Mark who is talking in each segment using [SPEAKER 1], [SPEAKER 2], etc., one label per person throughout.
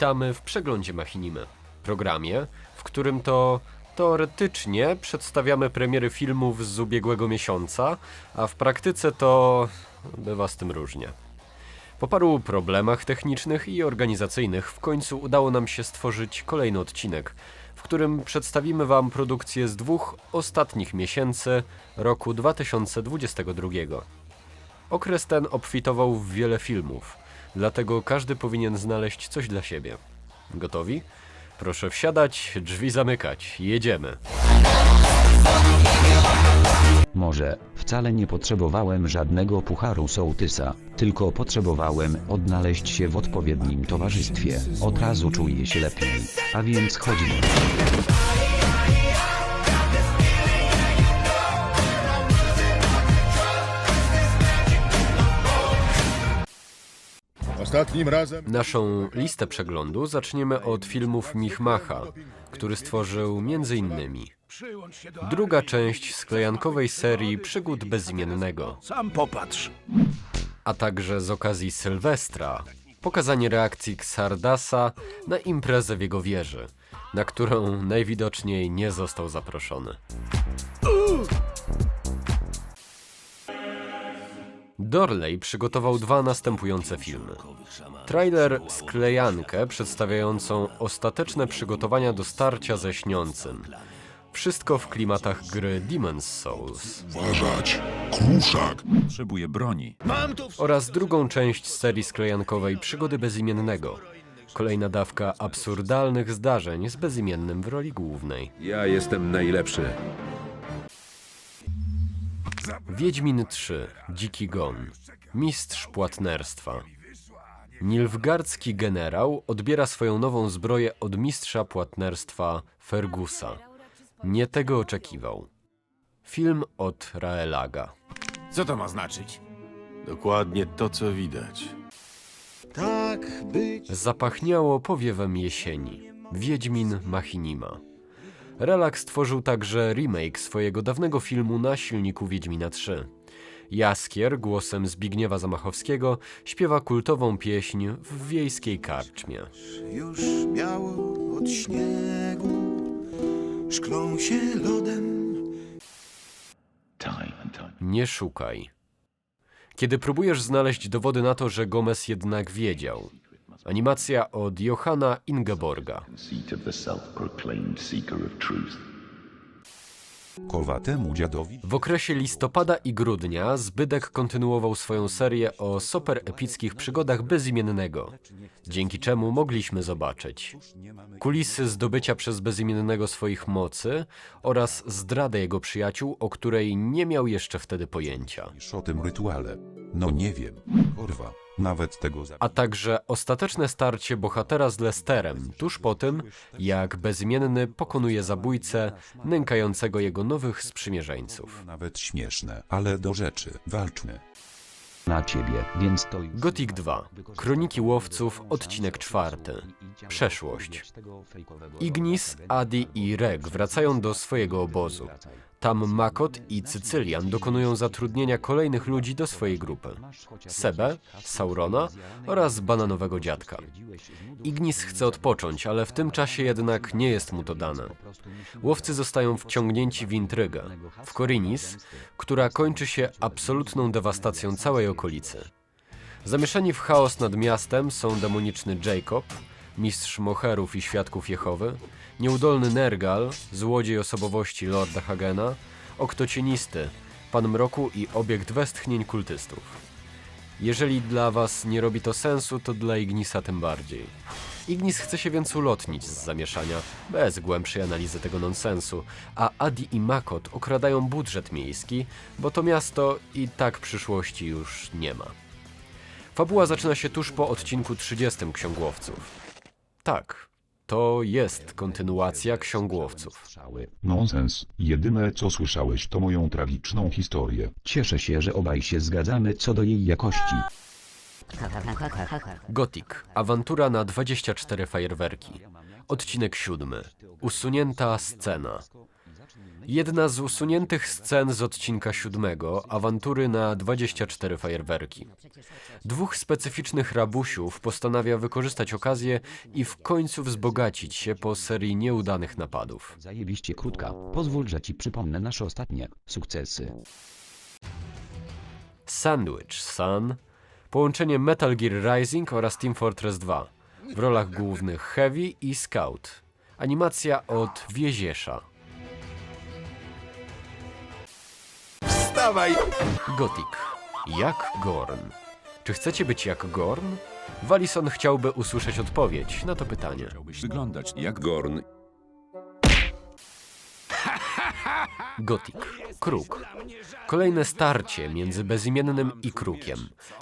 [SPEAKER 1] Witamy w przeglądzie Machinimy, programie, w którym to teoretycznie przedstawiamy premiery filmów z ubiegłego miesiąca, a w praktyce to bywa z tym różnie. Po paru problemach technicznych i organizacyjnych w końcu udało nam się stworzyć kolejny odcinek, w którym przedstawimy Wam produkcję z dwóch ostatnich miesięcy roku 2022. Okres ten obfitował w wiele filmów, dlatego każdy powinien znaleźć coś dla siebie. Gotowi? Proszę wsiadać, drzwi zamykać, jedziemy.
[SPEAKER 2] Może wcale nie potrzebowałem żadnego pucharu sołtysa, tylko potrzebowałem odnaleźć się w odpowiednim towarzystwie. Od razu czuję się lepiej. A więc chodźmy.
[SPEAKER 3] Ostatnim razem
[SPEAKER 1] Naszą listę przeglądu zaczniemy od filmów Michmacha, który stworzył m.in. druga część sklejankowej serii Przygód Bezimiennego,
[SPEAKER 4] Sam popatrz.
[SPEAKER 1] a także z okazji Sylwestra pokazanie reakcji Xardasa na imprezę w jego wieży, na którą najwidoczniej nie został zaproszony. Dorley przygotował dwa następujące filmy. Trailer Sklejankę przedstawiającą ostateczne przygotowania do starcia ze śniącym. Wszystko w klimatach gry Demon's Souls.
[SPEAKER 3] uważać. Kruszak.
[SPEAKER 4] Potrzebuję broni.
[SPEAKER 1] oraz drugą część serii sklejankowej Przygody Bezimiennego. Kolejna dawka absurdalnych zdarzeń z bezimiennym w roli głównej.
[SPEAKER 5] Ja jestem najlepszy.
[SPEAKER 1] Wiedźmin 3. Dziki Gon. Mistrz płatnerstwa. Nilfgardzki generał odbiera swoją nową zbroję od mistrza płatnerstwa Fergusa. Nie tego oczekiwał. Film od Raelaga.
[SPEAKER 6] Co to ma znaczyć?
[SPEAKER 7] Dokładnie to, co widać.
[SPEAKER 1] Zapachniało powiewem jesieni. Wiedźmin Machinima. Relak stworzył także remake swojego dawnego filmu na silniku Wiedźmina 3. Jaskier głosem Zbigniewa Zamachowskiego śpiewa kultową pieśń w wiejskiej karczmie.
[SPEAKER 8] Już biało od śniegu, szklą się lodem.
[SPEAKER 1] Nie szukaj. Kiedy próbujesz znaleźć dowody na to, że Gomez jednak wiedział. Animacja od Johanna Ingeborga.
[SPEAKER 7] Kowatemu dziadowi
[SPEAKER 1] W okresie listopada i grudnia Zbydek kontynuował swoją serię o super epickich przygodach bezimiennego, dzięki czemu mogliśmy zobaczyć kulisy zdobycia przez bezimiennego swoich mocy oraz zdradę jego przyjaciół, o której nie miał jeszcze wtedy pojęcia,
[SPEAKER 7] niż o tym rytuale. No nie wiem. Kurwa. Nawet tego
[SPEAKER 1] a także ostateczne starcie bohatera z Lesterem tuż po tym, jak bezimienny pokonuje zabójcę nękającego jego nowych sprzymierzeńców.
[SPEAKER 7] Nawet śmieszne, ale do rzeczy. Walczmy.
[SPEAKER 2] Na ciebie, więc to już...
[SPEAKER 1] Gothic 2. Kroniki łowców, odcinek czwarty. Przeszłość. Ignis, Adi i Reg wracają do swojego obozu. Tam Makot i Cycylian dokonują zatrudnienia kolejnych ludzi do swojej grupy. Sebe, Saurona oraz bananowego dziadka. Ignis chce odpocząć, ale w tym czasie jednak nie jest mu to dane. Łowcy zostają wciągnięci w intrygę, w Korinis, która kończy się absolutną dewastacją całej okolicy. Zamieszani w chaos nad miastem są demoniczny Jacob, mistrz moherów i świadków Jehowy, nieudolny Nergal, złodziej osobowości Lorda Hagena, oktocienisty, pan mroku i obiekt westchnień kultystów. Jeżeli dla was nie robi to sensu, to dla Ignisa tym bardziej. Ignis chce się więc ulotnić z zamieszania, bez głębszej analizy tego nonsensu, a Adi i Makot okradają budżet miejski, bo to miasto i tak przyszłości już nie ma. Fabuła zaczyna się tuż po odcinku 30 Ksiągłowców. Tak, to jest kontynuacja Ksiągłowców.
[SPEAKER 9] Nonsens. Jedyne co słyszałeś to moją tragiczną historię.
[SPEAKER 2] Cieszę się, że obaj się zgadzamy co do jej jakości.
[SPEAKER 1] Gothic. Awantura na 24 fajerwerki. Odcinek siódmy. Usunięta scena. Jedna z usuniętych scen z odcinka siódmego, awantury na 24 fajerwerki. Dwóch specyficznych rabusiów postanawia wykorzystać okazję i w końcu wzbogacić się po serii nieudanych napadów.
[SPEAKER 2] Zajebiście krótka. Pozwól, że ci przypomnę nasze ostatnie sukcesy.
[SPEAKER 1] Sandwich Sun, połączenie Metal Gear Rising oraz Team Fortress 2. W rolach głównych Heavy i Scout. Animacja od Wiezierza.
[SPEAKER 8] Wstawaj!
[SPEAKER 1] Gothic. Jak Gorn. Czy chcecie być jak Gorn? Walison chciałby usłyszeć odpowiedź na to pytanie.
[SPEAKER 4] Chciałbyś wyglądać jak
[SPEAKER 3] Gorn.
[SPEAKER 1] Gothic. Kruk. Kolejne starcie między bezimiennym i krukiem.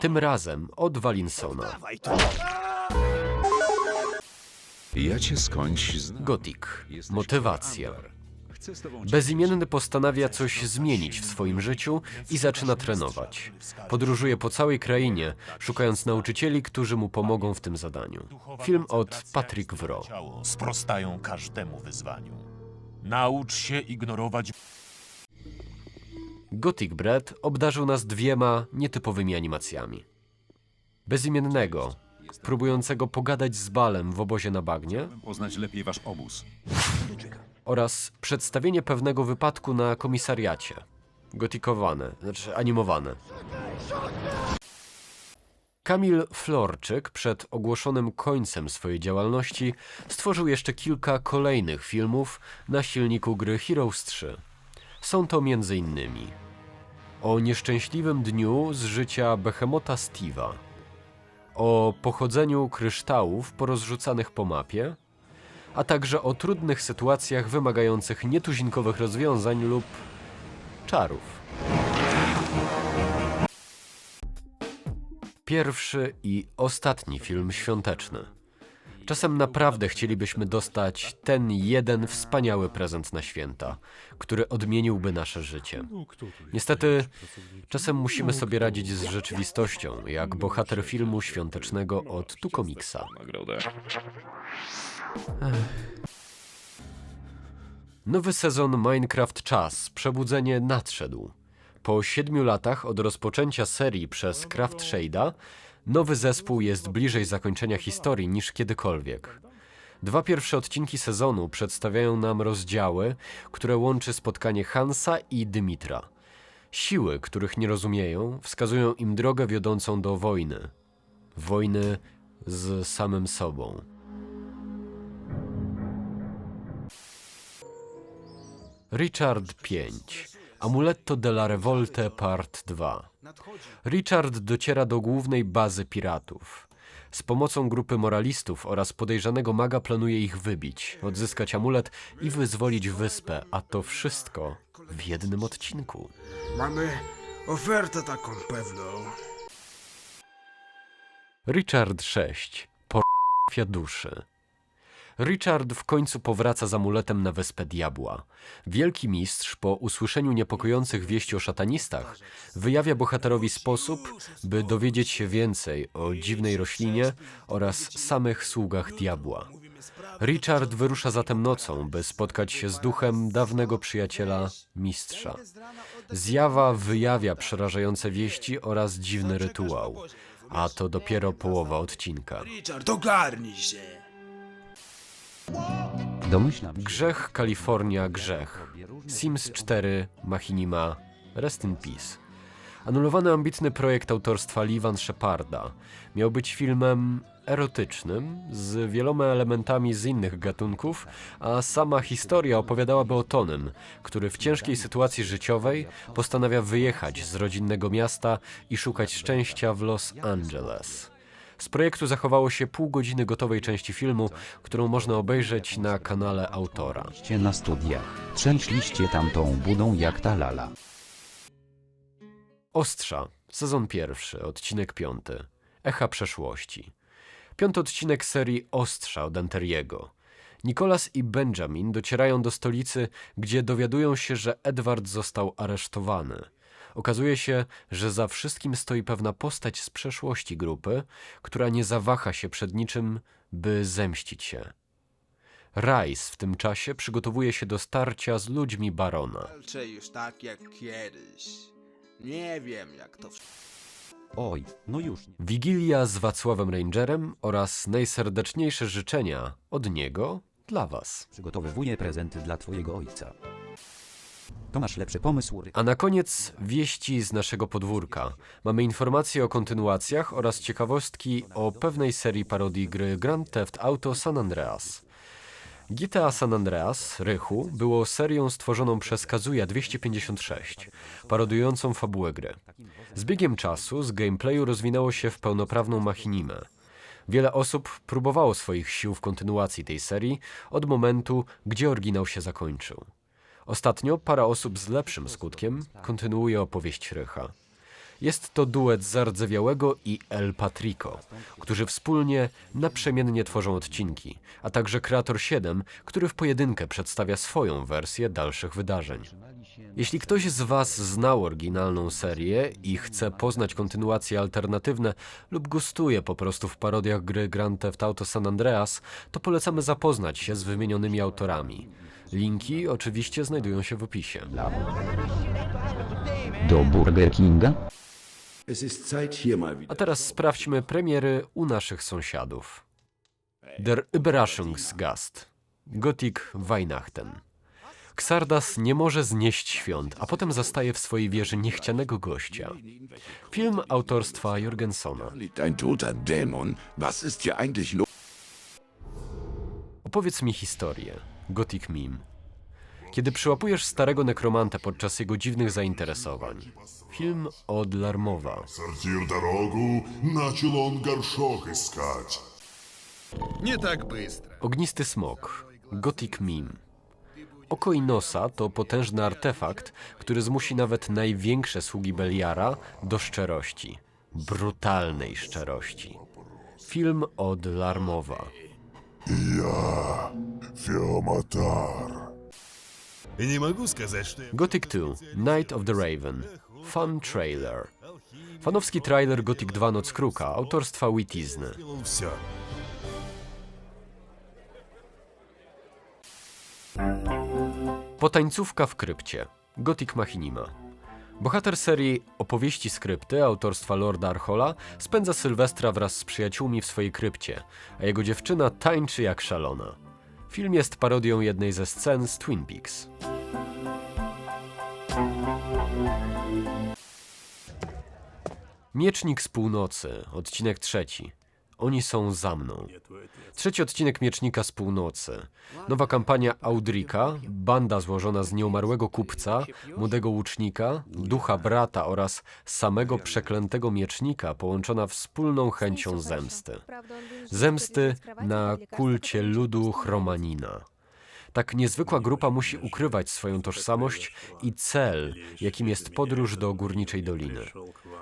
[SPEAKER 1] Tym razem od Walinsona.
[SPEAKER 4] Ja cię skądś znam. Jesteś
[SPEAKER 1] Motywacja. Bezimienny postanawia coś zmienić w swoim życiu i zaczyna trenować. Podróżuje po całej krainie, szukając nauczycieli, którzy mu pomogą w tym zadaniu. Film od Patrick Wro.
[SPEAKER 5] sprostają każdemu wyzwaniu. Naucz się ignorować
[SPEAKER 1] Gothic Bread obdarzył nas dwiema nietypowymi animacjami. Bezimiennego, próbującego pogadać z Balem w obozie na bagnie
[SPEAKER 4] poznać lepiej wasz obóz.
[SPEAKER 1] Oraz przedstawienie pewnego wypadku na komisariacie. Gotikowane, znaczy animowane. Kamil Florczyk przed ogłoszonym końcem swojej działalności stworzył jeszcze kilka kolejnych filmów na silniku gry Heroes 3. Są to m.in. o nieszczęśliwym dniu z życia Behemota Steve'a, o pochodzeniu kryształów porozrzucanych po mapie, a także o trudnych sytuacjach wymagających nietuzinkowych rozwiązań lub czarów. Pierwszy i ostatni film świąteczny. Czasem naprawdę chcielibyśmy dostać ten jeden wspaniały prezent na święta, który odmieniłby nasze życie. Niestety, czasem musimy sobie radzić z rzeczywistością, jak bohater filmu świątecznego od Tukomiksa. Nowy sezon Minecraft Czas Przebudzenie nadszedł. Po siedmiu latach od rozpoczęcia serii przez Craft Shade'a, nowy zespół jest bliżej zakończenia historii niż kiedykolwiek. Dwa pierwsze odcinki sezonu przedstawiają nam rozdziały, które łączy spotkanie Hansa i Dymitra. Siły, których nie rozumieją, wskazują im drogę wiodącą do wojny. Wojny z samym sobą. Richard V. Amuletto della Revolte Part 2. Richard dociera do głównej bazy piratów. Z pomocą grupy moralistów oraz podejrzanego maga planuje ich wybić, odzyskać amulet i wyzwolić wyspę, a to wszystko w jednym odcinku.
[SPEAKER 8] Mamy ofertę taką pewną.
[SPEAKER 1] Richard VI. Porfia duszy. Richard w końcu powraca z amuletem na wyspę Diabła. Wielki mistrz, po usłyszeniu niepokojących wieści o szatanistach, wyjawia bohaterowi sposób, by dowiedzieć się więcej o dziwnej roślinie oraz samych sługach Diabła. Richard wyrusza zatem nocą, by spotkać się z duchem dawnego przyjaciela, mistrza. Zjawa wyjawia przerażające wieści oraz dziwny rytuał. A to dopiero połowa odcinka.
[SPEAKER 8] Richard, ogarnij się!
[SPEAKER 2] Domyślam się,
[SPEAKER 1] Grzech Kalifornia Grzech. Sims 4 Machinima Rest in Peace. Anulowany ambitny projekt autorstwa Lee Van Sheparda miał być filmem erotycznym z wieloma elementami z innych gatunków, a sama historia opowiadałaby o Tonym, który w ciężkiej sytuacji życiowej postanawia wyjechać z rodzinnego miasta i szukać szczęścia w Los Angeles. Z projektu zachowało się pół godziny gotowej części filmu, którą można obejrzeć na kanale autora.
[SPEAKER 2] Cię na studiach. Trzęśliście tamtą budą jak ta lala.
[SPEAKER 1] Ostrza, sezon pierwszy, odcinek piąty. Echa przeszłości. Piąty odcinek serii Ostrza od Enteriego. Nikolas i Benjamin docierają do stolicy, gdzie dowiadują się, że Edward został aresztowany. Okazuje się, że za wszystkim stoi pewna postać z przeszłości grupy, która nie zawaha się przed niczym, by zemścić się. Rice w tym czasie przygotowuje się do starcia z ludźmi barona.
[SPEAKER 8] Walczę już tak jak kiedyś. Nie wiem jak to...
[SPEAKER 2] Oj, no już nie.
[SPEAKER 1] Wigilia z Wacławem Rangerem oraz najserdeczniejsze życzenia od niego dla Was.
[SPEAKER 2] Przygotowywuję prezenty dla twojego ojca. To masz lepszy pomysł,
[SPEAKER 1] A na koniec wieści z naszego podwórka. Mamy informacje o kontynuacjach oraz ciekawostki o pewnej serii parodii gry Grand Theft Auto San Andreas. GTA San Andreas, Rychu, było serią stworzoną przez Kazuya 256, parodującą fabułę gry. Z biegiem czasu z gameplayu rozwinęło się w pełnoprawną machinimę. Wiele osób próbowało swoich sił w kontynuacji tej serii od momentu, gdzie oryginał się zakończył. Ostatnio para osób z lepszym skutkiem kontynuuje opowieść Rycha. Jest to duet Zardzewiałego i El Patrico, którzy wspólnie naprzemiennie tworzą odcinki, a także Kreator 7, który w pojedynkę przedstawia swoją wersję dalszych wydarzeń. Jeśli ktoś z Was znał oryginalną serię i chce poznać kontynuacje alternatywne lub gustuje po prostu w parodiach gry Grand Theft Auto San Andreas, to polecamy zapoznać się z wymienionymi autorami. Linki oczywiście znajdują się w opisie.
[SPEAKER 2] Do Burger Kinga?
[SPEAKER 1] A teraz sprawdźmy premiery u naszych sąsiadów. Der Überraschungsgast. Gothic Weihnachten. Xardas nie może znieść świąt, a potem zastaje w swojej wieży niechcianego gościa. Film autorstwa Jorgensona.
[SPEAKER 3] Liegt ein toter Dämon. Was ist hier eigentlich los?
[SPEAKER 1] Opowiedz mi historię. Gothic Meme. Kiedy przyłapujesz starego nekromanta podczas jego dziwnych zainteresowań. Film od Larmowa.
[SPEAKER 3] Сортир дорогу, начал он горшок искать.
[SPEAKER 8] Nie tak bystro.
[SPEAKER 1] Ognisty smok. Gothic Meme. Oko i nosa to potężny artefakt, który zmusi nawet największe sługi Beliara do szczerości. Brutalnej szczerości. Film od Larmowa.
[SPEAKER 3] Феоматар.
[SPEAKER 8] Nie mogę сказать, что...
[SPEAKER 1] Gothic 2. Night of the Raven. Fun trailer. Fanowski trailer Gothic 2 Noc Kruka autorstwa Witizny.
[SPEAKER 8] Все.
[SPEAKER 1] Potańcówka w krypcie. Gothic Machinima. Bohater serii Opowieści skrypty autorstwa Lorda Archola spędza Sylwestra wraz z przyjaciółmi w swojej krypcie, a jego dziewczyna tańczy jak szalona. Film jest parodią jednej ze scen z Twin Peaks. Miecznik z północy, odcinek trzeci. Oni są za mną. Trzeci odcinek Miecznika z Północy. Nowa kampania Audrika, banda złożona z nieumarłego kupca, młodego łucznika, ducha brata oraz samego przeklętego miecznika, połączona wspólną chęcią zemsty. Zemsty na kulcie ludu Chromanina. Tak niezwykła grupa musi ukrywać swoją tożsamość i cel, jakim jest podróż do Górniczej Doliny.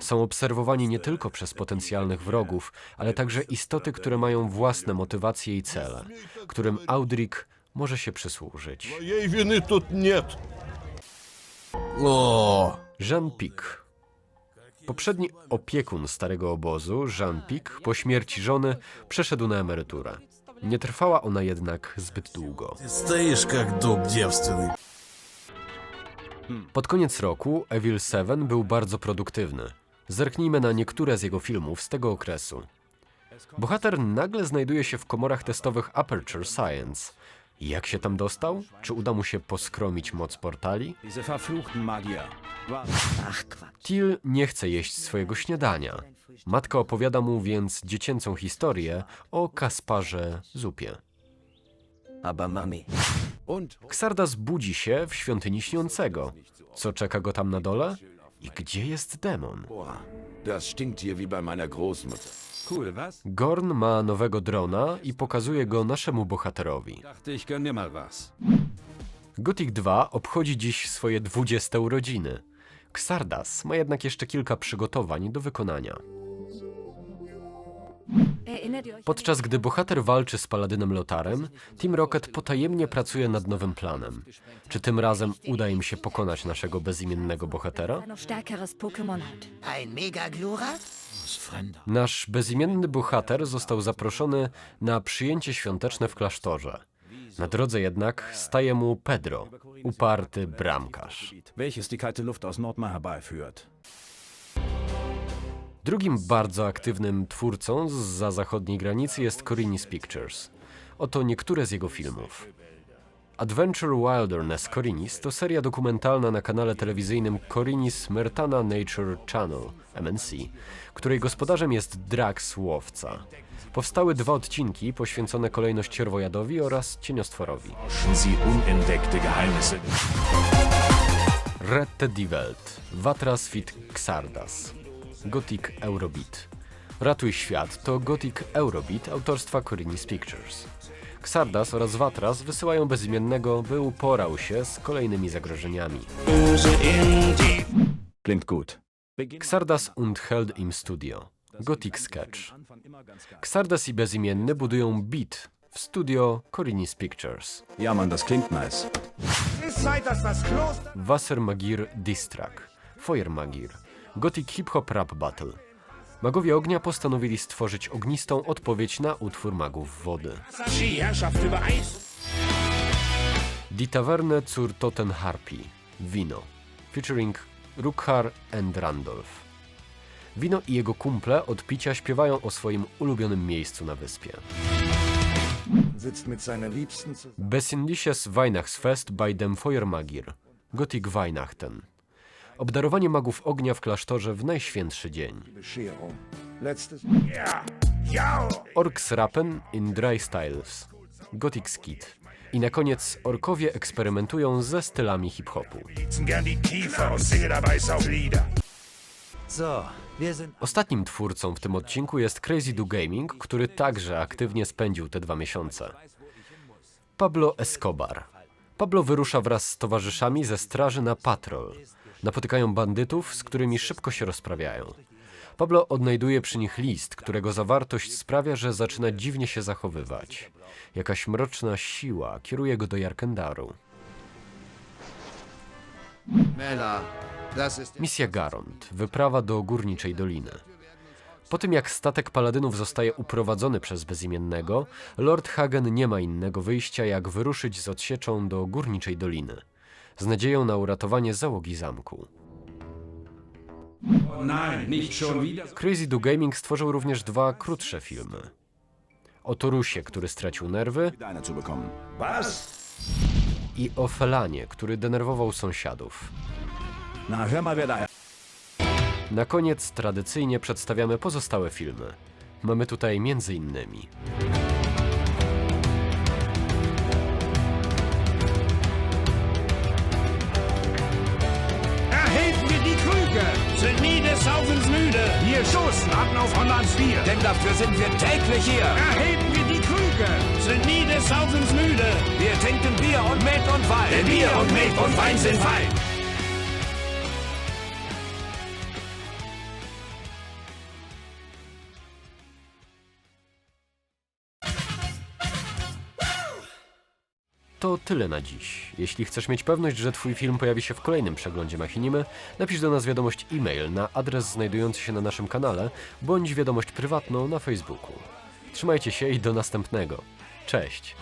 [SPEAKER 1] Są obserwowani nie tylko przez potencjalnych wrogów, ale także istoty, które mają własne motywacje i cele, którym Audric może się przysłużyć.
[SPEAKER 3] Mojej winy tu
[SPEAKER 8] nie.
[SPEAKER 1] Jean Pic. Poprzedni opiekun starego obozu, Jean Pic, po śmierci żony przeszedł na emeryturę. Nie trwała ona jednak zbyt długo.
[SPEAKER 8] стоишь как дуб девственный.
[SPEAKER 1] Pod koniec roku Evil Seven był bardzo produktywny. Zerknijmy na niektóre z jego filmów z tego okresu. Bohater nagle znajduje się w komorach testowych Aperture Science. Jak się tam dostał? Czy uda mu się poskromić moc portali?
[SPEAKER 6] Diese verfluchten Magier.
[SPEAKER 1] Till nie chce jeść swojego śniadania. Matka opowiada mu więc dziecięcą historię o Kasparze Zupie.
[SPEAKER 6] Aber Mami. Und?
[SPEAKER 1] Xardas budzi się w świątyni śniącego. Co czeka go tam na dole? I gdzie jest demon?
[SPEAKER 3] Boah, das stinkt hier wie bei meiner Großmutter.
[SPEAKER 6] Cool, was?
[SPEAKER 1] Gorn ma nowego drona i pokazuje go naszemu bohaterowi.
[SPEAKER 6] Dachte, ich gönn dir mal was.
[SPEAKER 1] Gothic 2 obchodzi dziś swoje 20 urodziny. Xardas ma jednak jeszcze kilka przygotowań do wykonania. Podczas gdy bohater walczy z paladynem Lotarem, Team Rocket potajemnie pracuje nad nowym planem. Czy tym razem uda im się pokonać naszego bezimiennego bohatera? Nasz bezimienny bohater został zaproszony na przyjęcie świąteczne w klasztorze. Na drodze jednak staje mu Pedro, uparty bramkarz. Drugim bardzo aktywnym twórcą za zachodniej granicy jest Corinis Pictures. Oto niektóre z jego filmów. Adventure Wilderness Corinis to seria dokumentalna na kanale telewizyjnym Corinis Mertana Nature Channel MNC, której gospodarzem jest Drax Łowca. Powstały dwa odcinki poświęcone kolejność sierwojadowi oraz cieniostworowi. Rette die Welt, Vatras fit Xardas, Gothic Eurobeat. Ratuj świat to Gothic Eurobeat autorstwa Corinis Pictures. Xardas oraz Vatras wysyłają bezimiennego, by uporał się z kolejnymi zagrożeniami.
[SPEAKER 6] Klingt gut.
[SPEAKER 1] Xardas und Held im Studio, Gothic Sketch. Xardas i bezimienny budują beat w studio Corinis Pictures.
[SPEAKER 6] Ja, Mann, das klingt nice.
[SPEAKER 1] Wassermagir Distrak, Feuermagir, Gothic Hip Hop Rap Battle. Magowie ognia postanowili stworzyć ognistą odpowiedź na utwór magów wody. Die Taverne zur Toten Harpy, Wino, featuring Rukhar and Randolph. Wino i jego kumple od picia śpiewają o swoim ulubionym miejscu na wyspie. Besinnliches Weihnachtsfest bei dem Feuermagir, Gothic Weihnachten. Obdarowanie magów ognia w klasztorze w najświętszy dzień. Orks Rappen in Dry Styles, Gothic Skit. I na koniec orkowie eksperymentują ze stylami hip-hopu. Ostatnim twórcą w tym odcinku jest Crazy Do Gaming, który także aktywnie spędził te dwa miesiące. Pablo Escobar. Pablo wyrusza wraz z towarzyszami ze straży na patrol. Napotykają bandytów, z którymi szybko się rozprawiają. Pablo odnajduje przy nich list, którego zawartość sprawia, że zaczyna dziwnie się zachowywać. Jakaś mroczna siła kieruje go do Jarkendaru. Misja Garond. Wyprawa do Górniczej Doliny. Po tym jak statek paladynów zostaje uprowadzony przez bezimiennego, Lord Hagen nie ma innego wyjścia jak wyruszyć z odsieczą do Górniczej Doliny. Z nadzieją na uratowanie załogi zamku. Crazy Do Gaming stworzył również dwa krótsze filmy. O Torusie, który stracił nerwy i o Felanie, który denerwował sąsiadów.
[SPEAKER 6] Na
[SPEAKER 1] koniec tradycyjnie przedstawiamy pozostałe filmy. Mamy tutaj między innymi
[SPEAKER 10] stoßen an auf Hollands Bier! Denn dafür sind wir täglich hier! Erheben wir die Krüge! Sind nie des Saufens müde! Wir trinken Bier und Met und Wein! Denn Bier und Met und Wein sind fein!
[SPEAKER 1] To tyle na dziś. Jeśli chcesz mieć pewność, że Twój film pojawi się w kolejnym przeglądzie Machinimy, napisz do nas wiadomość e-mail na adres znajdujący się na naszym kanale, bądź wiadomość prywatną na Facebooku. Trzymajcie się i do następnego. Cześć!